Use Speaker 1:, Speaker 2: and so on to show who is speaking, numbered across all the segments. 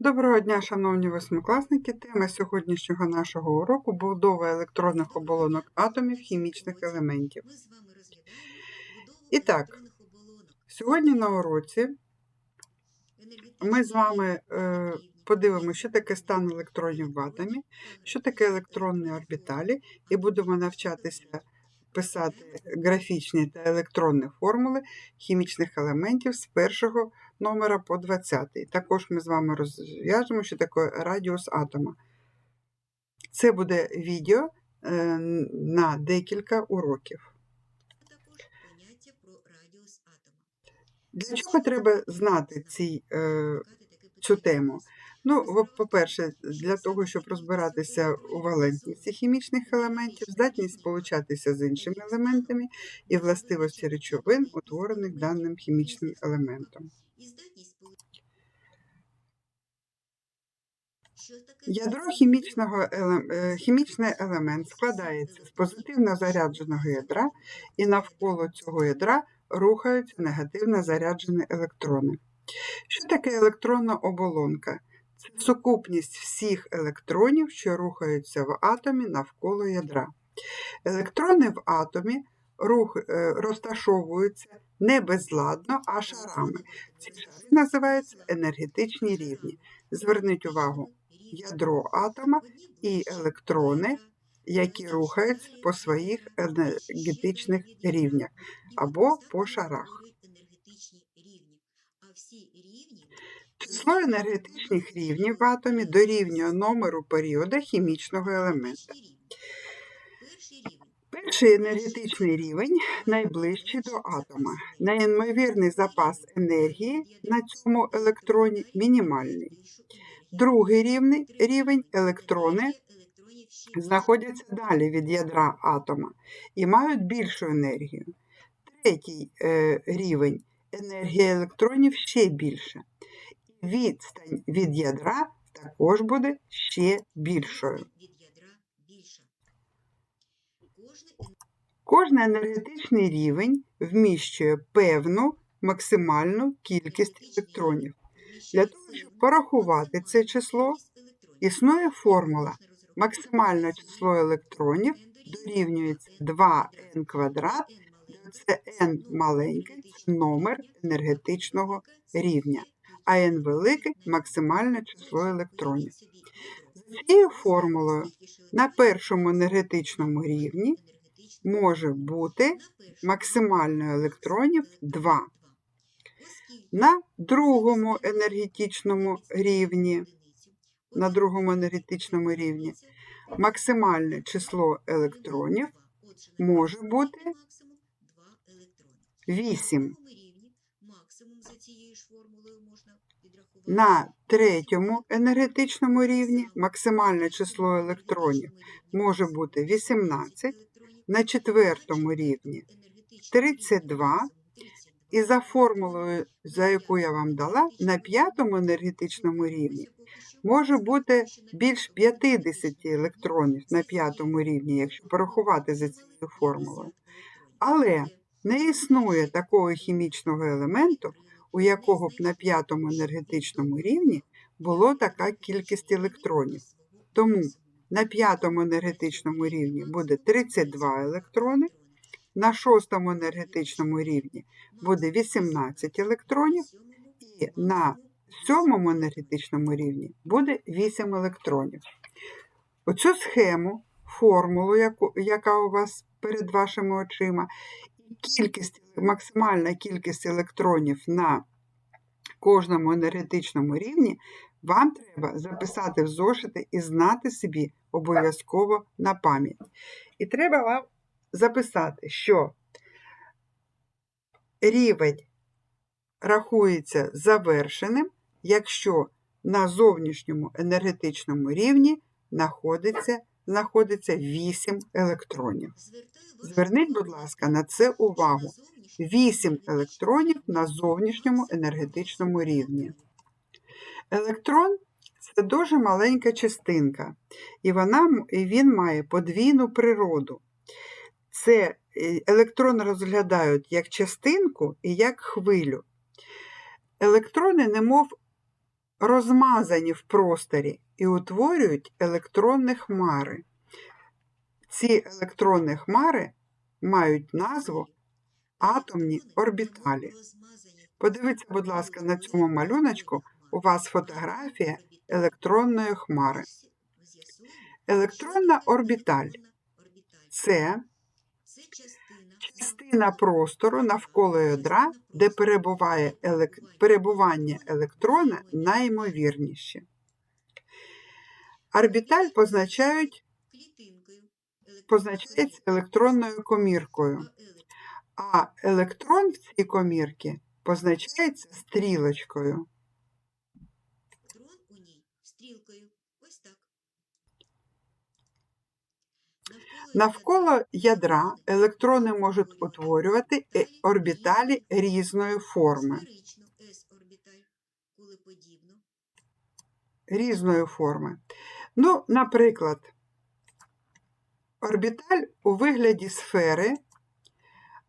Speaker 1: Доброго дня, шановні восьмикласники. Тема сьогоднішнього нашого уроку будова електронних оболонок атомів хімічних елементів. І так, Сьогодні на уроці ми з вами е, подивимося, що таке стан електронів в атомі, що таке електронні орбіталі, і будемо навчатися писати графічні та електронні формули хімічних елементів з першого номера по 20. Також ми з вами розв'яжемо, що таке радіус атома. Це буде відео е, на декілька уроків. Для чого треба знати ці, е, цю тему? Ну, по-перше, для того, щоб розбиратися у валентності хімічних елементів, здатність сполучатися з іншими елементами і властивості речовин, утворених даним хімічним елементом. Ядро хімічного е, хімічний елемент складається з позитивно зарядженого ядра, і навколо цього ядра рухаються негативно заряджені електрони. Що таке електронна оболонка? Це сукупність всіх електронів, що рухаються в атомі навколо ядра. Електрони в атомі рух, е, розташовуються не безладно, а шарами. Ці шари називаються енергетичні рівні. Зверніть увагу, ядро атома і електрони, які рухаються по своїх енергетичних рівнях або по шарах.
Speaker 2: енергетичні рівні. А всі рівні
Speaker 1: Число енергетичних рівнів в атомі дорівнює номеру періода хімічного елемента.
Speaker 2: Перший
Speaker 1: енергетичний рівень найближчий до атома. Неймовірний запас енергії на цьому електроні мінімальний. Другий рівень, рівень електрони знаходяться далі від ядра атома і мають більшу енергію. Третій е, рівень енергія електронів ще більша. Відстань від ядра також буде ще більшою.
Speaker 2: Кожний
Speaker 1: енергетичний рівень вміщує певну максимальну кількість електронів. Для того, щоб порахувати це число, існує формула. Максимальне число електронів дорівнюється 2n квадрат, де це n маленький номер енергетичного рівня, а n великий максимальне число електронів. За цією формулою на першому енергетичному рівні може бути максимально електронів 2. На другому енергетичному рівні, на другому енергетичному рівні максимальне число електронів може бути 8.
Speaker 2: Максимум за цією ж формулою можна підрахувати.
Speaker 1: На третьому енергетичному рівні максимальне число електронів може бути 18, на четвертому рівні 32, і за формулою, за яку я вам дала, на п'ятому енергетичному рівні може бути більш 50 електронів на п'ятому рівні, якщо порахувати за цією формулою. Але не існує такого хімічного елементу, у якого б на п'ятому енергетичному рівні було така кількість електронів. Тому на п'ятому енергетичному рівні буде 32 електрони, на шостому енергетичному рівні буде 18 електронів, і на сьомому енергетичному рівні буде 8 електронів. Оцю схему, формулу, яка у вас перед вашими очима, і кількість, максимальна кількість електронів на кожному енергетичному рівні, вам треба записати в зошити і знати собі обов'язково на пам'ять. І треба вам записати, що рівень рахується завершеним, якщо на зовнішньому енергетичному рівні знаходиться, знаходиться 8 електронів. Зверніть, будь ласка, на це увагу. 8 електронів на зовнішньому енергетичному рівні. Електрон це дуже маленька частинка, і, вона, він має подвійну природу. Це е, електрон розглядають як частинку і як хвилю. Електрони, немов розмазані в просторі і утворюють електронні хмари. Ці електронні хмари мають назву атомні орбіталі. Подивіться, будь ласка, на цьому малюночку у вас фотографія електронної хмари. Електронна орбіталь це частина простору навколо ядра, де перебуває елек... перебування електрона найімовірніше. Орбіталь позначають, позначається електронною коміркою, а електрон в цій комірці позначається стрілочкою.
Speaker 2: Електрон у ній стрілкою. Ось так.
Speaker 1: Навколо ядра електрони можуть утворювати орбіталі різної форми. Різної форми. Ну, наприклад, орбіталь у вигляді сфери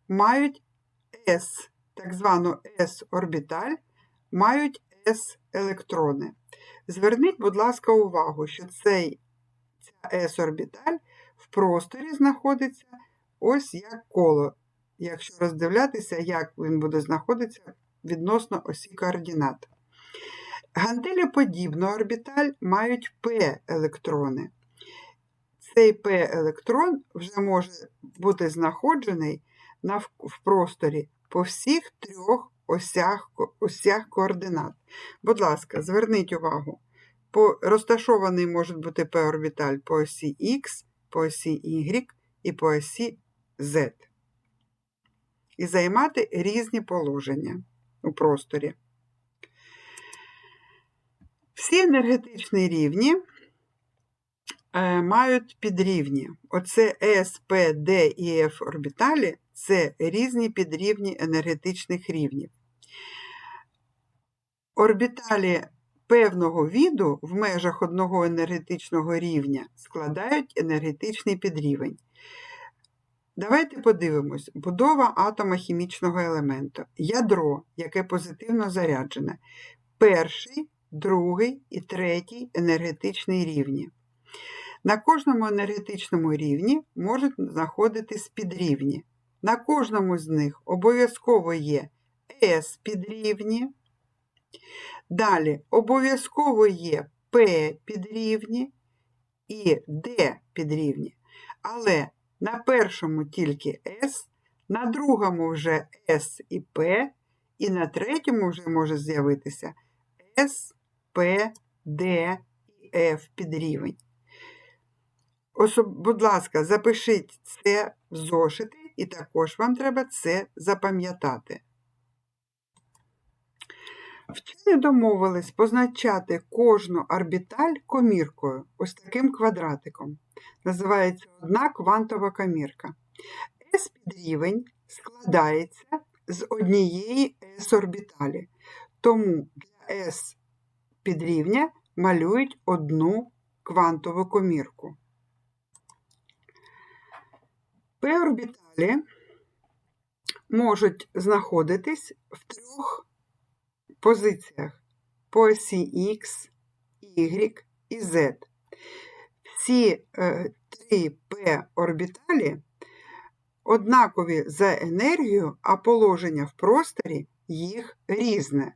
Speaker 1: мають S, так звану S-орбіталь, мають S-електрони. Зверніть, будь ласка, увагу, що цей, ця S-орбіталь просторі знаходиться ось як коло, якщо роздивлятися, як він буде знаходитися відносно осі координат. Гантелеподібну орбіталь мають P-електрони. Цей P-електрон вже може бути знаходжений в просторі по всіх трьох осях, осях координат. Будь ласка, зверніть увагу. По, розташований може бути P-орбіталь по осі X, по осі Y і по осі Z. І займати різні положення у просторі. Всі енергетичні рівні е, мають підрівні. Оце S, P, D і F орбіталі це різні підрівні енергетичних рівнів. Орбіталі певного віду в межах одного енергетичного рівня складають енергетичний підрівень. Давайте подивимось: будова атома хімічного елементу, ядро, яке позитивно заряджене, перший, другий і третій енергетичний рівні. На кожному енергетичному рівні можуть знаходитись підрівні. На кожному з них обов'язково є S підрівні. Далі обов'язково є P підрівні і D підрівні. Але на першому тільки S, на другому вже S і P, і на третьому вже може з'явитися S, P, D і F підрівень. Особ... Будь ласка, запишіть це в зошити, і також вам треба це запам'ятати. Вчені домовились позначати кожну орбіталь коміркою, ось таким квадратиком. Називається одна квантова комірка. S-підрівень складається з однієї S-орбіталі. Тому для S-підрівня малюють одну квантову комірку. P-орбіталі можуть знаходитись в трьох позиціях по осі X, Y і Z. Всі е, три P-орбіталі однакові за енергію, а положення в просторі їх різне.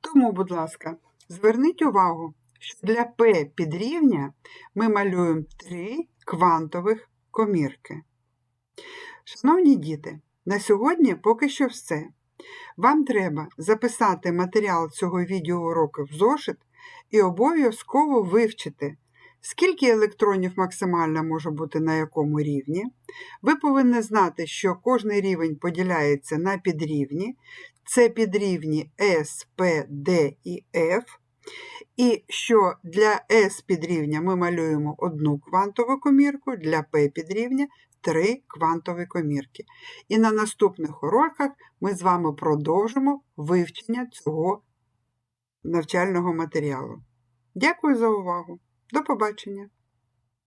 Speaker 1: Тому, будь ласка, зверніть увагу, що для P підрівня ми малюємо три квантових комірки. Шановні діти, на сьогодні поки що все. Вам треба записати матеріал цього відеоуроку в зошит і обов'язково вивчити, скільки електронів максимально може бути на якому рівні. Ви повинні знати, що кожний рівень поділяється на підрівні. Це підрівні S, P, D і F. І що для S підрівня ми малюємо одну квантову комірку, для P підрівня три квантові комірки. І на наступних уроках ми з вами продовжимо вивчення цього навчального матеріалу. Дякую за увагу. До побачення!